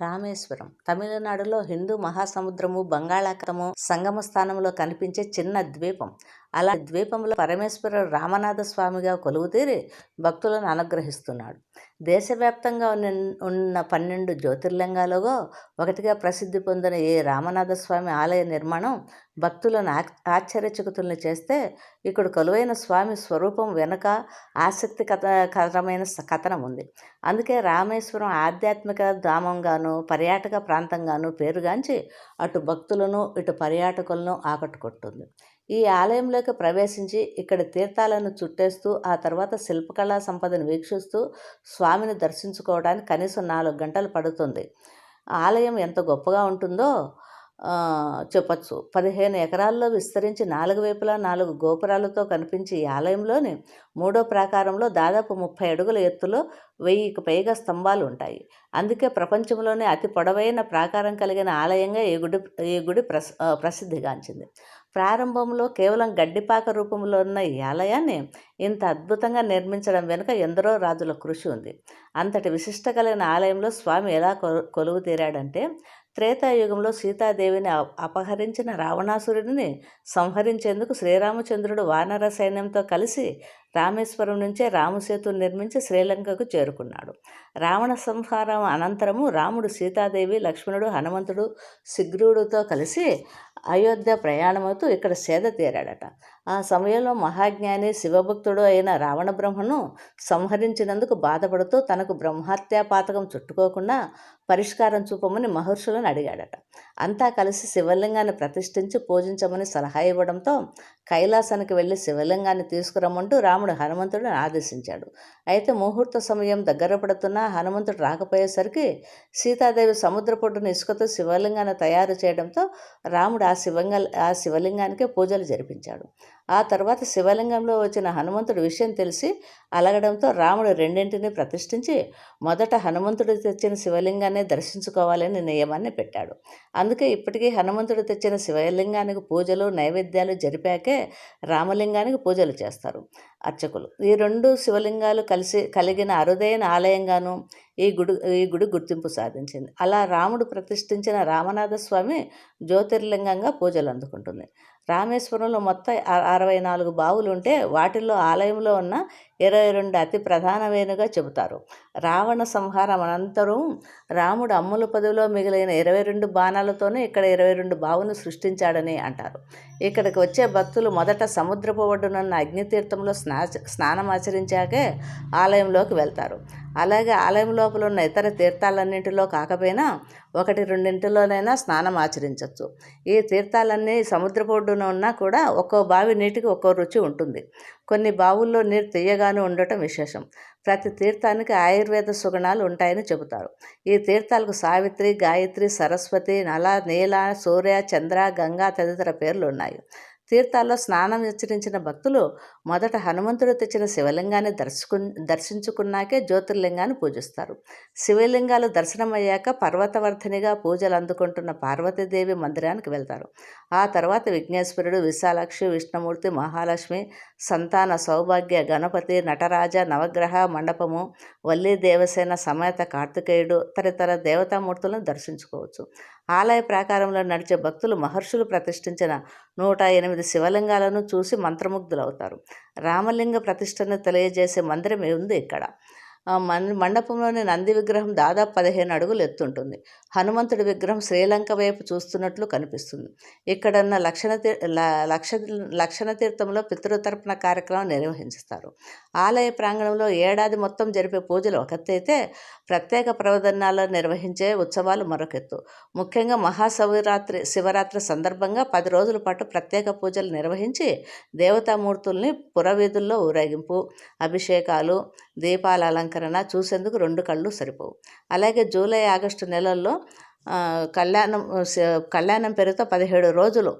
రామేశ్వరం. తమిళనాడులో హిందూ మహాసముద్రము బంగాళాఖాతము సంగమ స్థానంలో కనిపించే చిన్న ద్వీపం. అలా ద్వీపంలో పరమేశ్వరుడు రామనాథ స్వామిగా కొలువుతీరి భక్తులను అనుగ్రహిస్తున్నాడు. దేశవ్యాప్తంగా ఉన్న ఉన్న పన్నెండు జ్యోతిర్లింగాలలో ఒకటిగా ప్రసిద్ధి పొందిన ఈ రామనాథ స్వామి ఆలయ నిర్మాణం భక్తులను ఆశ్చర్యచకుతులను చేస్తే ఇక్కడ కొలువైన స్వామి స్వరూపం వెనుక ఆసక్తి కథకరమైన కథనం ఉంది. అందుకే రామేశ్వరం ఆధ్యాత్మిక ధామంగాను పర్యాటక ప్రాంతంగాను పేరుగాంచి అటు భక్తులను ఇటు పర్యాటకులను ఆకట్టుకుంటుంది ఈ ఆలయంలోకి ప్రవేశించి ఇక్కడ తీర్థాలను చుట్టేస్తూ ఆ తర్వాత శిల్పకళా సంపదను వీక్షిస్తూ స్వామిని దర్శించుకోవడానికి కనీసం నాలుగు గంటలు పడుతుంది. ఆలయం ఎంత గొప్పగా ఉంటుందో చెప్పచ్చు. పదిహేను ఎకరాల్లో విస్తరించి నాలుగు వైపులా నాలుగు గోపురాలతో కనిపించే ఈ ఆలయంలోని మూడో ప్రాకారంలో దాదాపు ముప్పై అడుగుల ఎత్తులో వెయ్యికి పైగా స్తంభాలు ఉంటాయి. అందుకే ప్రపంచంలోనే అతి పొడవైన ప్రాకారం కలిగిన ఆలయంగా ఈ గుడి ఈ గుడి ప్రస్ ప్రసిద్ధిగాంచింది. ప్రారంభంలో కేవలం గడ్డిపాక రూపంలో ఉన్న ఈ ఆలయాన్ని ఇంత అద్భుతంగా నిర్మించడం వెనుక ఎందరో రాజుల కృషి ఉంది. అంతటి విశిష్ట కలిగిన ఆలయంలో స్వామి ఎలా కొలువు తీరాడంటే త్రేతాయుగంలో సీతాదేవిని అపహరించిన రావణాసురుడిని సంహరించేందుకు శ్రీరామచంద్రుడు వానర సైన్యంతో కలిసి రామేశ్వరం నుంచే రామసేతు నిర్మించి శ్రీలంకకు చేరుకున్నాడు. రావణ సంహారం అనంతరము రాముడు సీతాదేవి లక్ష్మణుడు హనుమంతుడు శిగ్రుడితో కలిసి అయోధ్య ప్రయాణమవుతూ ఇక్కడ సేద తీరాడట. ఆ సమయంలో మహాజ్ఞాని శివభక్తుడు అయిన రావణ బ్రహ్మను సంహరించినందుకు బాధపడుతూ తనకు బ్రహ్మహత్యా పాతకం చుట్టుకోకుండా పరిష్కారం చూపమని మహర్షులను అడిగాడట. అంతా కలిసి శివలింగాన్ని ప్రతిష్ఠించి పూజించమని సలహా ఇవ్వడంతో కైలాసానికి వెళ్ళి శివలింగాన్ని తీసుకురమ్మంటూ రాముడు హనుమంతుడిని ఆదేశించాడు. అయితే ముహూర్త సమయం దగ్గర పడుతున్నా హనుమంతుడు రాకపోయేసరికి సీతాదేవి సముద్రపొడ్డును ఇసుకతో శివలింగాన్ని తయారు చేయడంతో రాముడు ఆ శివంగ ఆ శివలింగానికే పూజలు జరిపించాడు. ఆ తర్వాత శివలింగంలో వచ్చిన హనుమంతుడి విషయం తెలిసి అలగడంతో రాముడు రెండింటిని ప్రతిష్ఠించి మొదట హనుమంతుడు తెచ్చిన శివలింగాన్ని దర్శించుకోవాలని నియమాన్ని పెట్టాడు. అందుకే ఇప్పటికీ హనుమంతుడు తెచ్చిన శివలింగానికి పూజలు నైవేద్యాలు జరిపాకే రామలింగానికి పూజలు చేస్తారు అర్చకులు. ఈ రెండు శివలింగాలు కలిసి కలిగిన అరుదైన ఆలయంగాను ఈ గుడి ఈ గుడి గుర్తింపు సాధించింది. అలా రాముడు ప్రతిష్ఠించిన రామనాథ స్వామి జ్యోతిర్లింగంగా పూజలు అందుకుంటుంది. రామేశ్వరంలో మొత్తం అరవై నాలుగు బావులు ఉంటే వాటిల్లో ఆలయంలో ఉన్న ఇరవై రెండు అతి ప్రధానమైనగా చెబుతారు. రావణ సంహారం అనంతరం రాముడు అమ్ముల పదవిలో మిగిలిన ఇరవై రెండు బాణాలతోనే ఇక్కడ ఇరవై రెండు బావును సృష్టించాడని అంటారు. ఇక్కడికి వచ్చే భక్తులు మొదట సముద్రపు ఒడ్డునున్న అగ్నితీర్థంలో స్నా స్నానం ఆచరించాకే ఆలయంలోకి వెళ్తారు. అలాగే ఆలయం లోపల ఉన్న ఇతర తీర్థాలన్నింటిలో కాకపోయినా ఒకటి రెండింటిలోనైనా స్నానం ఆచరించవచ్చు ఈ తీర్థాలన్నీ సముద్రపు ఒడ్డున ఉన్నా కూడా ఒక్కో బావి నీటికి ఒక్కో రుచి ఉంటుంది. కొన్ని బావుల్లో నీరు తీయగానే ఉండటం విశేషం. ప్రతి తీర్థానికి ఆయుర్వేద సుగుణాలు ఉంటాయని చెబుతారు. ఈ తీర్థాలకు సావిత్రి గాయత్రి సరస్వతి నల నీల సూర్య చంద్ర గంగా తదితర పేర్లు ఉన్నాయి తీర్థాల్లో స్నానం హెచ్చరించిన భక్తులు మొదట హనుమంతుడు తెచ్చిన శివలింగాన్ని దర్శకు దర్శించుకున్నాకే జ్యోతిర్లింగాన్ని పూజిస్తారు. శివలింగాలు దర్శనమయ్యాక పర్వతవర్ధనిగా పూజలు అందుకుంటున్న పార్వతీదేవి మందిరానికి వెళ్తారు. ఆ తర్వాత విఘ్నేశ్వరుడు విశాలాక్షి విష్ణుమూర్తి మహాలక్ష్మి సంతాన సౌభాగ్య గణపతి నటరాజ నవగ్రహ మండపము వల్లి దేవసేన సమేత కార్తికేయుడు తదితర దేవతామూర్తులను దర్శించుకోవచ్చు. ఆలయ ప్రాకారంలో నడిచే భక్తులు మహర్షులు ప్రతిష్ఠించిన నూట ఎనిమిది శివలింగాలను చూసి మంత్రముగ్ధులవుతారు. రామలింగ ప్రతిష్టను తెలియజేసే మందిరం ఉంది ఇక్కడ. మండపంలోని నంది విగ్రహం దాదాపు పదిహేను అడుగులు ఎత్తుంటుంది హనుమంతుడి విగ్రహం శ్రీలంక వైపు చూస్తున్నట్లు కనిపిస్తుంది. ఇక్కడన్న లక్షణ లక్ష లక్షణ తీర్థంలో పితృతర్పణ కార్యక్రమం నిర్వహిస్తారు. ఆలయ ప్రాంగణంలో ఏడాది మొత్తం జరిపే పూజలు ఒకతైతే ప్రత్యేక ప్రవదనాల్లో నిర్వహించే ఉత్సవాలు మరొక ఎత్తు ముఖ్యంగా మహాశివరాత్రి శివరాత్రి సందర్భంగా పది రోజుల పాటు ప్రత్యేక పూజలు నిర్వహించి దేవతామూర్తుల్ని పురవీధుల్లో ఊరేగింపు అభిషేకాలు దీపాల అలంకరణ చూసేందుకు రెండు కళ్ళు సరిపోవు. అలాగే జూలై ఆగస్టు నెలల్లో కళ్యాణం కళ్యాణం పేరుతో పదిహేడు రోజులు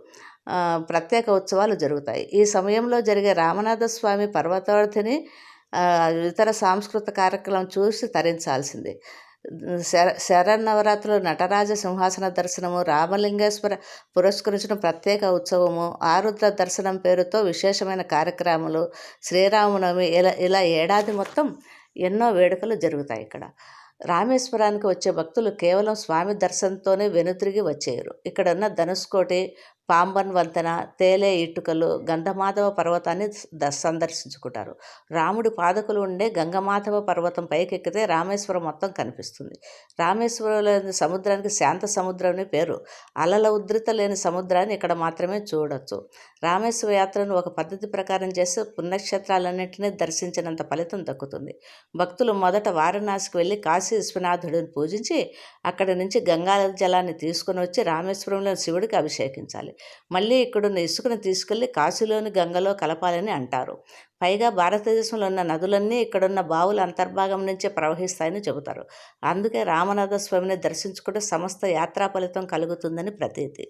ప్రత్యేక ఉత్సవాలు జరుగుతాయి. ఈ సమయంలో జరిగే రామనాథ స్వామి పర్వతార్థిని ఇతర సాంస్కృతిక కార్యక్రమం చూసి తరించాల్సిందే. శర శరన్నవరాత్రులు నటరాజ సింహాసన దర్శనము రామలింగేశ్వర పురస్కరించిన ప్రత్యేక ఉత్సవము ఆరుద్ర దర్శనం పేరుతో విశేషమైన కార్యక్రమాలు శ్రీరామనవమి ఇలా ఇలా ఏడాది మొత్తం ఎన్నో వేడుకలు జరుగుతాయి ఇక్కడ. రామేశ్వరానికి వచ్చే భక్తులు కేవలం స్వామి దర్శనంతోనే వెనుతిరిగి వచ్చేయరు. ఇక్కడున్న ధనుష్కోటి పాంబన్ వంతెన తేలే ఇటుకలు గంధమాధవ పర్వతాన్ని ద సందర్శించుకుంటారు. రాముడి పాదకులు ఉండే గంగమాధవ పర్వతం పైకెక్కితే రామేశ్వరం మొత్తం కనిపిస్తుంది. రామేశ్వరంలోని సముద్రానికి శాంత సముద్రం అని పేరు. అలల ఉధృత లేని సముద్రాన్ని ఇక్కడ మాత్రమే చూడొచ్చు. రామేశ్వర యాత్రను ఒక పద్ధతి ప్రకారం చేస్తే పుణ్యక్షేత్రాలన్నింటినీ దర్శించినంత ఫలితం దక్కుతుంది. భక్తులు మొదట వారణాసికి వెళ్ళి కాశీ విశ్వనాథుడిని పూజించి అక్కడి నుంచి గంగా జలాన్ని తీసుకుని వచ్చి రామేశ్వరంలో శివుడికి అభిషేకించాలి. మళ్ళీ ఇక్కడున్న ఇసుకను తీసుకెళ్ళి కాశీలోని గంగలో కలపాలని అంటారు. పైగా భారతదేశంలో ఉన్న నదులన్నీ ఇక్కడున్న బావుల అంతర్భాగం నుంచే ప్రవహిస్తాయని చెబుతారు. అందుకే రామనాథ స్వామిని దర్శించుకుంటే సమస్త యాత్రా ఫలితం కలుగుతుందని ప్రతీతి.